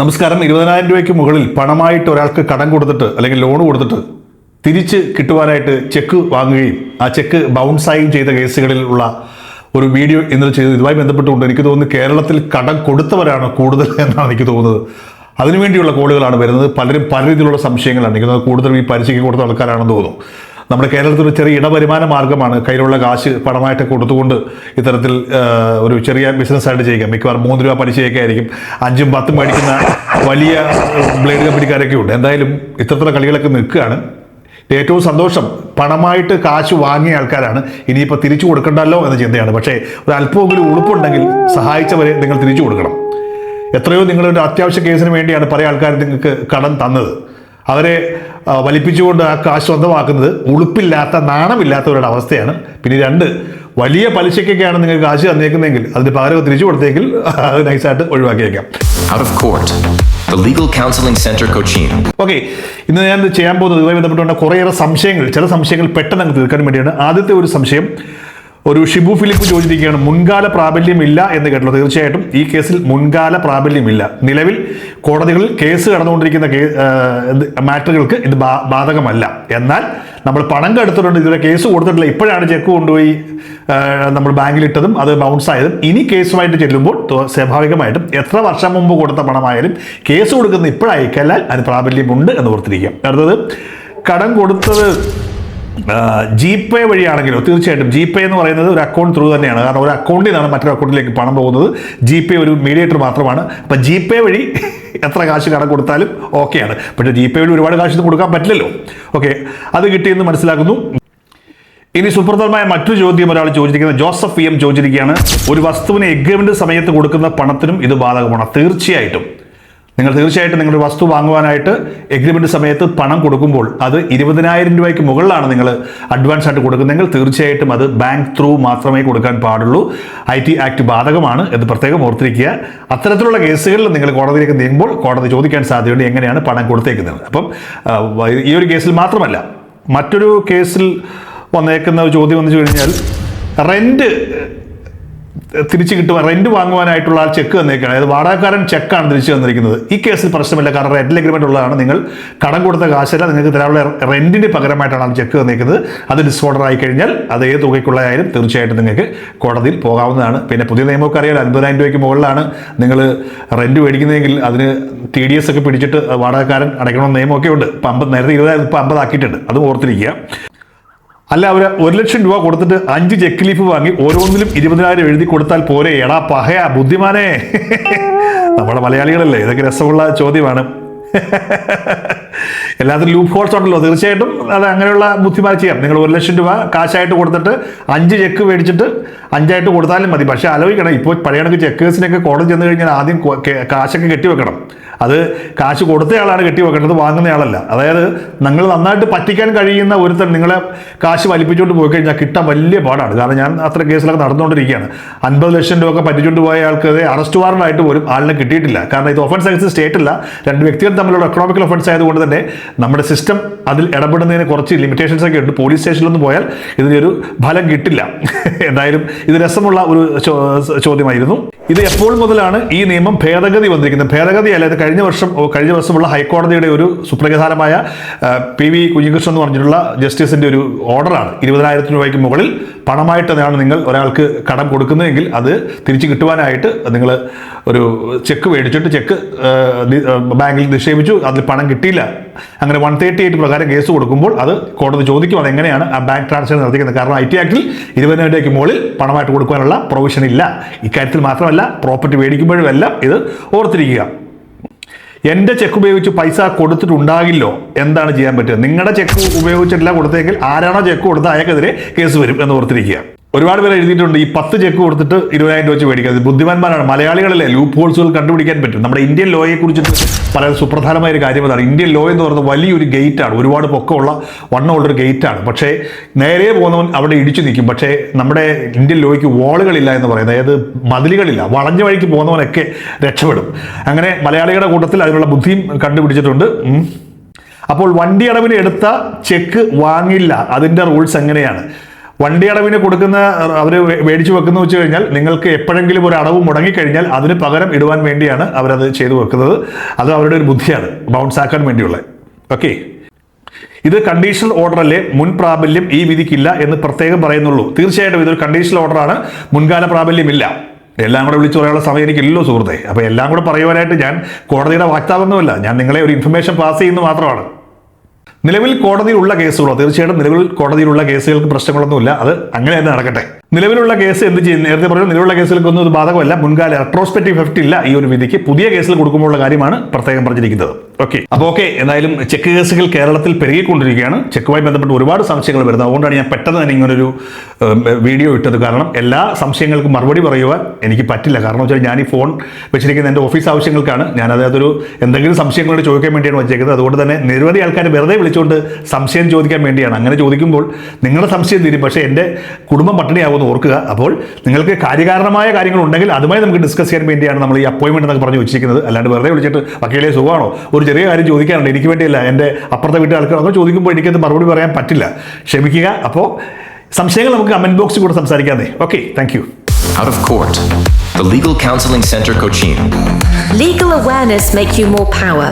നമസ്കാരം. ഇരുപതിനായിരം രൂപയ്ക്ക് മുകളിൽ പണമായിട്ട് ഒരാൾക്ക് കടം കൊടുത്തിട്ട് അല്ലെങ്കിൽ ലോൺ കൊടുത്തിട്ട് തിരിച്ച് കിട്ടുവാനായിട്ട് ചെക്ക് വാങ്ങുകയും ആ ചെക്ക് ബൗൺസായും ചെയ്ത കേസുകളിലുള്ള ഒരു വീഡിയോ ഇന്നലെ ചെയ്തു. ഇതുമായി ബന്ധപ്പെട്ടുകൊണ്ട് എനിക്ക് തോന്നുന്നു കേരളത്തിൽ കടം കൊടുത്തവരാണ് കൂടുതൽ എന്നാണ് എനിക്ക് തോന്നുന്നത്. അതിനുവേണ്ടിയുള്ള കോളുകളാണ് വരുന്നത്. പലരും പല രീതിയിലുള്ള സംശയങ്ങളാണ്. എനിക്ക് കൂടുതലും ഈ പലിശയ്ക്ക് കൊടുത്ത ആൾക്കാരാണെന്ന് തോന്നുന്നു. നമ്മുടെ കേരളത്തിൽ ഒരു ചെറിയ ഇടവരുമാന മാർഗമാണ് കയ്യിലുള്ള കാശ് പണമായിട്ട് കൊടുത്തുകൊണ്ട് ഇത്തരത്തിൽ ഒരു ചെറിയ ബിസിനസ്സായിട്ട് ചെയ്യുക. മിക്കവാറും മൂന്ന് രൂപ പലിശയൊക്കെ ആയിരിക്കും. അഞ്ചും പത്തും മേടിക്കുന്ന വലിയ ബ്ലേഡ് കമ്പനിക്കാരൊക്കെ ഉണ്ട്. എന്തായാലും ഇത്തരത്തിലുള്ള കളികളൊക്കെ നിൽക്കുകയാണ്. ഏറ്റവും സന്തോഷം. പണമായിട്ട് കാശ് വാങ്ങിയ ആൾക്കാരാണ്. ഇനിയിപ്പോൾ തിരിച്ചു കൊടുക്കണ്ടല്ലോ എന്ന ചിന്തയാണ്. പക്ഷേ ഒരു അല്പമെങ്കിലും ഉളുപ്പുണ്ടെങ്കിൽ സഹായിച്ചവരെ നിങ്ങൾ തിരിച്ചു കൊടുക്കണം. എത്രയോ നിങ്ങളൊരു അത്യാവശ്യ കേസിന് വേണ്ടിയാണ് പല ആൾക്കാർ നിങ്ങൾക്ക് കടം തന്നത്. അവരെ വലിപ്പിച്ചുകൊണ്ട് ആ കാശ് സ്വന്തമാക്കുന്നത് ഉളുപ്പില്ലാത്ത നാണമില്ലാത്തവരുടെ അവസ്ഥയാണ് പിന്നെ രണ്ട് വലിയ പലിശയ്ക്കൊക്കെയാണ് നിങ്ങൾ കാശ് തന്നേക്കുന്നതെങ്കിൽ അതിന് പകരം തിരിച്ചു കൊടുത്തേക്കിൽ അത് നൈസായിട്ട് ഒഴിവാക്കിയേക്കാം. The Legal Counseling Center Cochin. Okay ഇന്ന് ഞാൻ ചെയ്യാൻ പോകുന്നത് ഇതുമായി ബന്ധപ്പെട്ടുകൊണ്ട് കുറേയേറെ സംശയങ്ങൾ ചില സംശയങ്ങൾ പെട്ടെന്ന് അങ്ങ് തീർക്കാൻ വേണ്ടിയാണ് ആദ്യത്തെ ഒരു സംശയം ഒരു ഷിബു ഫിലിപ്പ് ചോദിച്ചിരിക്കുകയാണ് മുൻകാല പ്രാബല്യമില്ല എന്ന് കേട്ടല്ലോ തീർച്ചയായിട്ടും ഈ കേസിൽ മുൻകാല പ്രാബല്യമില്ല. നിലവിൽ കോടതികളിൽ കേസ് കടന്നുകൊണ്ടിരിക്കുന്ന മാറ്ററുകൾക്ക് ഇത് ബാധകമല്ല. എന്നാൽ നമ്മൾ പണം കെടുത്തിട്ടുണ്ട് ഇതുവരെ കേസ് കൊടുത്തിട്ടില്ല. ഇപ്പോഴാണ് ചെക്ക് കൊണ്ടുപോയി നമ്മൾ ബാങ്കിലിട്ടതും അത് ബൗൺസ് ആയതും. ഇനി കേസുമായിട്ട് ചെല്ലുമ്പോൾ സ്വാഭാവികമായിട്ടും എത്ര വർഷം മുമ്പ് കൊടുത്ത പണമായാലും കേസ് കൊടുക്കുന്ന ഇപ്പോഴയക്കല്ലാൽ അതിന് പ്രാബല്യമുണ്ട് എന്ന് ഓർത്തിരിക്കുക. അടുത്തത് കടം കൊടുത്തത് ജി പേ വഴിയാണെങ്കിലോ തീർച്ചയായിട്ടും ജി പേ എന്ന് പറയുന്നത് ഒരു അക്കൗണ്ട് ത്രൂ തന്നെയാണ്. കാരണം ഒരു അക്കൗണ്ടിൽ നിന്നാണ് മറ്റൊരു അക്കൗണ്ടിലേക്ക് പണം പോകുന്നത്. ജി പേ ഒരു മീഡിയേറ്റർ മാത്രമാണ്. അപ്പം ജി പേ വഴി എത്ര കാശ് കടം കൊടുത്താലും ഓക്കെയാണ് പക്ഷേ ജി പേ വഴി ഒരുപാട് കാശ് കൊടുക്കാൻ പറ്റില്ലല്ലോ. ഓക്കെ അത് കിട്ടിയെന്ന് മനസ്സിലാക്കുന്നു. ഇനി സുപ്രധാനമായ മറ്റൊരു ചോദ്യം ഒരാൾ ചോദിച്ചിരിക്കുന്നത്. ജോസഫ് പി എം ചോദിച്ചിരിക്കുകയാണ്. ഒരു വസ്തുവിന് എഗ്രിമെന്റ് സമയത്ത് കൊടുക്കുന്ന പണത്തിനും ഇത് ബാധകമാണ്. തീർച്ചയായിട്ടും. നിങ്ങൾ തീർച്ചയായിട്ടും നിങ്ങളുടെ വസ്തു വാങ്ങുവാനായിട്ട് എഗ്രിമെന്റ് സമയത്ത് പണം കൊടുക്കുമ്പോൾ അത് ഇരുപതിനായിരം രൂപയ്ക്ക് മുകളിലാണ് നിങ്ങൾ അഡ്വാൻസ് ആയിട്ട് കൊടുക്കുന്നതെങ്കിൽ തീർച്ചയായിട്ടും അത് ബാങ്ക് ത്രൂ മാത്രമേ കൊടുക്കാൻ പാടുള്ളൂ. ഐ ടി ആക്ട് ബാധകമാണ് എന്ന് പ്രത്യേകം ഓർത്തിരിക്കുക. അത്തരത്തിലുള്ള കേസുകളിൽ നിങ്ങൾ കോടതിയിലേക്ക് നീങ്ങുമ്പോൾ കോടതി ചോദിക്കാൻ സാധ്യതയുണ്ട് എങ്ങനെയാണ് പണം കൊടുത്തേക്കുന്നത്. അപ്പം ഈ ഒരു കേസിൽ മാത്രമല്ല മറ്റൊരു കേസിൽ വന്നേക്കുന്ന ചോദ്യം വെച്ച് കഴിഞ്ഞാൽ റെന്റ് തിരിച്ചു കിട്ടുക റെന്റ് വാങ്ങുവാനായിട്ടുള്ള ആ ചെക്ക് തന്നേക്കാണ് അതായത് വാടകക്കാരൻ ചെക്കാണ് തിരിച്ചു തന്നിരിക്കുന്നത്. ഈ കേസിൽ പ്രശ്നമില്ല. കാരണം റെന്റ് അഗ്രിമെന്റ് ഉള്ളതാണ്. നിങ്ങൾ കടം കൊടുത്ത കാശല്ല നിങ്ങൾക്ക് തരാനുള്ള റെന്റിന് പകരമായിട്ടാണ് ആ ചെക്ക് തന്നേക്കുന്നത് അത് ഡിസോർഡർ ആയി കഴിഞ്ഞാൽ അത് ഏത് തുകയ്ക്കുള്ളതായാലും തീർച്ചയായിട്ടും നിങ്ങൾക്ക് കോടതിയിൽ പോകാവുന്നതാണ്. പിന്നെ പുതിയ നിയമമൊക്കെ അറിയാലോ അൻപതിനായിരം രൂപയ്ക്ക് മുകളിലാണ് നിങ്ങൾ റെന്റ് മേടിക്കുന്നതെങ്കിൽ അതിന് ടി ഡി എസ് ഒക്കെ പിടിച്ചിട്ട് വാടകക്കാരൻ അടയ്ക്കണമെന്ന് നിയമമൊക്കെ ഉണ്ട്. ഇപ്പം അമ്പത് നേരത്തെ ഇരുപതായിരം ഇപ്പം അമ്പതാക്കിയിട്ടുണ്ട്. അത് ഓർത്തിരിക്കുക. അല്ല അവർ ഒരു ലക്ഷം രൂപ കൊടുത്തിട്ട് അഞ്ച് ചെക്ക് ലീഫ് വാങ്ങി ഓരോന്നിലും ഇരുപതിനായിരം എഴുതി കൊടുത്താൽ പോരെ. എടാ പഹയാ ബുദ്ധിമാനെ. നമ്മുടെ മലയാളികളല്ലേ ഇതൊക്കെ രസമുള്ള ചോദ്യമാണ്. എല്ലാത്തിനും ലൂപ്പ് ഹോൾസ് ഉണ്ടല്ലോ തീർച്ചയായിട്ടും അത് അങ്ങനെയുള്ള ബുദ്ധിമാനം ചെയ്യാം. നിങ്ങൾ ഒരു ലക്ഷം രൂപ കാശായിട്ട് കൊടുത്തിട്ട് അഞ്ച് ചെക്ക് മേടിച്ചിട്ട് അഞ്ചായിട്ട് കൊടുത്താലും മതി. പക്ഷേ ആലോചിക്കണം. ഇപ്പോൾ പഴയ കണക്ക് ചെക്കേഴ്സിനൊക്കെ കോടതി ചെന്ന് കഴിഞ്ഞാൽ ആദ്യം കാശൊക്കെ കെട്ടിവെക്കണം. അത് കാശ് കൊടുത്തയാളാണ് കെട്ടിവെക്കേണ്ടത് വാങ്ങുന്നയാളല്ല. അതായത് നിങ്ങൾ നന്നായിട്ട് പറ്റിക്കാൻ കഴിയുന്ന ഒരുത്തൻ നിങ്ങളെ കാശ് വലിപ്പിച്ചുകൊണ്ട് പോയി കഴിഞ്ഞാൽ കിട്ടാൻ വലിയ പാടാണ്. കാരണം ഞാൻ അത്ര കേസിലൊക്കെ നടന്നുകൊണ്ടിരിക്കുകയാണ്. അൻപത് ലക്ഷം രൂപ ഒക്കെ പറ്റിച്ചുകൊണ്ട് പോയ ആൾക്ക് അറസ്റ്റ് വാറണ്ടായിട്ട് പോലും ആളിനെ കിട്ടിയിട്ടില്ല. കാരണം ഇത് ഒഫൻസ് അഗൻസ്റ്റ് സ്റ്റേറ്റ് അല്ല. രണ്ട് വ്യക്തികൾ തമ്മിലുള്ള എക്കണോമിക്കൽ ഒഫൻസ് ആയതുകൊണ്ട് തന്നെ നമ്മുടെ സിസ്റ്റം അതിൽ ഇടപെടുന്നതിന് കുറച്ച് ലിമിറ്റേഷൻസ് ഒക്കെ ഉണ്ട്. പോലീസ് സ്റ്റേഷനിലൊന്നും പോയാൽ ഇതിനൊരു ഫലം കിട്ടില്ല. എന്തായാലും ഇത് രസമുള്ള ഒരു ചോദ്യമായിരുന്നു. ഇത് എപ്പോൾ മുതലാണ് ഈ നിയമം ഭേദഗതി വന്നിരിക്കുന്നത്? ഭേദഗതി അല്ല ഇത് കഴിഞ്ഞ വർഷം കഴിഞ്ഞ വർഷമുള്ള ഹൈക്കോടതിയുടെ ഒരു സുപ്രധാനമായ പി വി കുഞ്ഞികൃഷ്ണൻ എന്ന് പറഞ്ഞിട്ടുള്ള ജസ്റ്റിസിന്റെ ഒരു ഓർഡറാണ്. ഇരുപതിനായിരത്തിന് രൂപയ്ക്ക് മുകളിൽ പണമായിട്ടാണ് നിങ്ങൾ ഒരാൾക്ക് കടം കൊടുക്കുന്നതെങ്കിൽ അത് തിരിച്ചു കിട്ടുവാനായിട്ട് നിങ്ങൾ ഒരു ചെക്ക് മേടിച്ചിട്ട് ചെക്ക് ബാങ്കിൽ നിക്ഷേപിച്ചു അതിൽ പണം കിട്ടിയില്ല. അങ്ങനെ വൺ തേർട്ടി എയ്റ്റ് പ്രകാരം കേസ് കൊടുക്കുമ്പോൾ അത് കോടതി ചോദിക്കും അത് എങ്ങനെയാണ് ആ ബാങ്ക് ട്രാൻസ്ഫർ നടത്തിക്കുന്നത് കാരണം ഐ ടി ആക്ടിൽ ഇരുപതിനായിരം രൂപയ്ക്ക് മുകളിൽ പണമായിട്ട് കൊടുക്കാനുള്ള പ്രൊവിഷൻ ഇല്ല. ഇക്കാര്യത്തിൽ മാത്രമല്ല പ്രോപ്പർട്ടി മേടിക്കുമ്പോഴും എല്ലാം ഇത് ഓർത്തിരിക്കുക. എന്റെ ചെക്ക് ഉപയോഗിച്ച് പൈസ കൊടുത്തിട്ടുണ്ടാകില്ലോ? എന്താണ് ചെയ്യാൻ പറ്റുക? നിങ്ങളുടെ ചെക്ക് ഉപയോഗിച്ചിട്ടില്ല കൊടുത്തെങ്കിൽ ആരാണോ ചെക്ക് കൊടുത്ത അയാൾക്കെതിരെ കേസ് വരും എന്ന് ഓർത്തിരിക്കുക. ഒരുപാട് പേര് എഴുതിയിട്ടുണ്ട് ഈ പത്ത് ചെക്ക് കൊടുത്തിട്ട് ഇരുപതിനായിരം രൂപ വെച്ച് മേടിക്കുന്നത് ബുദ്ധിമാന്മാരാണ്. മലയാളികളല്ലേ ലൂപ്പ് ഹോൾസുകൾ കണ്ടുപിടിക്കാൻ പറ്റും. നമ്മുടെ ഇന്ത്യൻ ലോയെ കുറിച്ചിട്ട് പറയാൻ സുപ്രധാനമായ ഒരു കാര്യം അതാണ്. ഇന്ത്യൻ ലോ എന്ന് പറയുന്നത് വലിയൊരു ഗേറ്റ് ഗേറ്റാണ്. ഒരുപാട് പൊക്കമുള്ള വണ്ണമുള്ള ഒരു ആണ് പക്ഷേ നേരെ പോകുന്നവൻ അവിടെ ഇടിച്ചു നിൽക്കും. പക്ഷേ നമ്മുടെ ഇന്ത്യൻ ലോയ്ക്ക് വാളുകളില്ല എന്ന് പറയുന്നത്. അതായത് മതിലുകളില്ല. വളഞ്ഞ വഴിക്ക് പോകുന്നവനൊക്കെ രക്ഷപ്പെടും. അങ്ങനെ മലയാളികളുടെ കൂട്ടത്തിൽ അതിനുള്ള ബുദ്ധിയും കണ്ടുപിടിച്ചിട്ടുണ്ട്. അപ്പോൾ വണ്ടി അടവിന് എടുത്ത ചെക്ക് വാങ്ങില്ല. അതിന്റെ റൂൾസ് എങ്ങനെയാണ്? വണ്ടി അടവിന് കൊടുക്കുന്ന അവർ മേടിച്ചു വെക്കുന്ന വെച്ച് കഴിഞ്ഞാൽ നിങ്ങൾക്ക് എപ്പോഴെങ്കിലും ഒരു അടവ് മുടങ്ങിക്കഴിഞ്ഞാൽ അതിന് പകരം ഇടുവാൻ വേണ്ടിയാണ് അവരത് ചെയ്തു വെക്കുന്നത്. അത് അവരുടെ ഒരു ബുദ്ധിയാണ് ബൗൺസ് ആക്കാൻ വേണ്ടിയുള്ളത് ഓക്കെ ഇത് കണ്ടീഷണൽ ഓർഡർ അല്ലേ? മുൻ പ്രാബല്യം ഈ വിധിക്കില്ല എന്ന് പ്രത്യേകം പറയുന്നുള്ളൂ. തീർച്ചയായിട്ടും ഇതൊരു കണ്ടീഷണൽ ഓർഡറാണ് മുൻകാല പ്രാബല്യം ഇല്ല എല്ലാം കൂടെ വിളിച്ചു പറയാനുള്ള സമയം എനിക്കില്ലല്ലോ സുഹൃത്തെ. അപ്പോൾ എല്ലാം കൂടെ പറയുവാനായിട്ട് ഞാൻ കോടതിയുടെ വാക്താവൊന്നുമല്ല. ഞാൻ നിങ്ങളെ ഒരു ഇൻഫർമേഷൻ പാസ് ചെയ്യുന്നു മാത്രമാണ്. നിലവിൽ കോടതിയിലുള്ള കേസുകളോ തീർച്ചയായിട്ടും നിലവിൽ കോടതിയിലുള്ള കേസുകൾക്ക് പ്രശ്നങ്ങളൊന്നുമില്ല. അത് അങ്ങനെ തന്നെ നടക്കട്ടെ. നിലവിലുള്ള കേസ് എന്ത് ചെയ്യും നേരത്തെ പറഞ്ഞു നിലവിലുള്ള കേസുകൾക്കൊന്നും ഇത് ബാധകമല്ല. മുൻകാല റെട്രോസ്പെക്റ്റീവ് എഫക്റ്റ് ഇല്ല ഈ ഒരു വിധിക്ക്. പുതിയ കേസിൽ കൊടുക്കുമ്പോഴുള്ള കാര്യമാണ് പ്രത്യേകം പറഞ്ഞിരിക്കുന്നത്. ഓക്കെ അപ്പോൾ ഓക്കെ എന്തായാലും ചെക്ക് കേസുകൾ കേരളത്തിൽ പെരുകിക്കൊണ്ടിരിക്കുകയാണ്. ചെക്കുമായി ബന്ധപ്പെട്ട് ഒരുപാട് സംശയങ്ങൾ വരുന്നത് അതുകൊണ്ടാണ് ഞാൻ പെട്ടെന്ന് തന്നെ ഇങ്ങനൊരു വീഡിയോ ഇട്ടത്. കാരണം എല്ലാ സംശയങ്ങൾക്കും മറുപടി പറയുവാൻ എനിക്ക് പറ്റില്ല. കാരണം വെച്ചാൽ ഞാൻ ഈ ഫോൺ വെച്ചിരിക്കുന്ന എന്റെ ഓഫീസ് ആവശ്യങ്ങൾക്കാണ്. ഞാൻ അതൊരു എന്തെങ്കിലും സംശയങ്ങളോട് ചോദിക്കാൻ വേണ്ടിയാണ് വെച്ചേക്കുന്നത്. അതുകൊണ്ട് തന്നെ നിരവധി ആൾക്കാർ വെറുതെ വിളിച്ചുകൊണ്ട് സംശയം ചോദിക്കാൻ വേണ്ടിയാണ്. അങ്ങനെ ചോദിക്കുമ്പോൾ നിങ്ങളുടെ സംശയം തീരും. പക്ഷേ എന്റെ കുടുംബം പട്ടിണിയാകുമെന്ന് ഓർക്കുക. അപ്പോൾ നിങ്ങൾക്ക് കാര്യകാരണമായ കാര്യങ്ങൾ ഉണ്ടെങ്കിൽ അതുമായി നമുക്ക് ഡിസ്കസ് ചെയ്യാൻ വേണ്ടിയാണ് നമ്മൾ ഈ അപ്പോയിൻമെന്റ് എന്നൊക്കെ പറഞ്ഞു വെച്ചിരിക്കുന്നത്. അല്ലാണ്ട് വെറുതെ വിളിച്ചിട്ട് വക്കീലെ സുഖമാണോ? ഒരു ചെറിയ കാര്യം ചോദിക്കാനുണ്ട്. എനിക്ക് വേണ്ടിയല്ല. എന്റെ അപ്പുറത്തെ വീട്ടിൽ ആൾക്കാരൊക്കെ ചോദിക്കുമ്പോൾ എനിക്കത് മറുപടി പറയാൻ പറ്റില്ല. ക്ഷമിക്കുക. അപ്പോൾ സംശയങ്ങൾ നമുക്ക് കമന്റ് ബോക്സിൽ കൂടെ സംസാരിക്കാതെ okay thank you Out of court. The Legal Counseling Center Cochin. Legal awareness make you more power.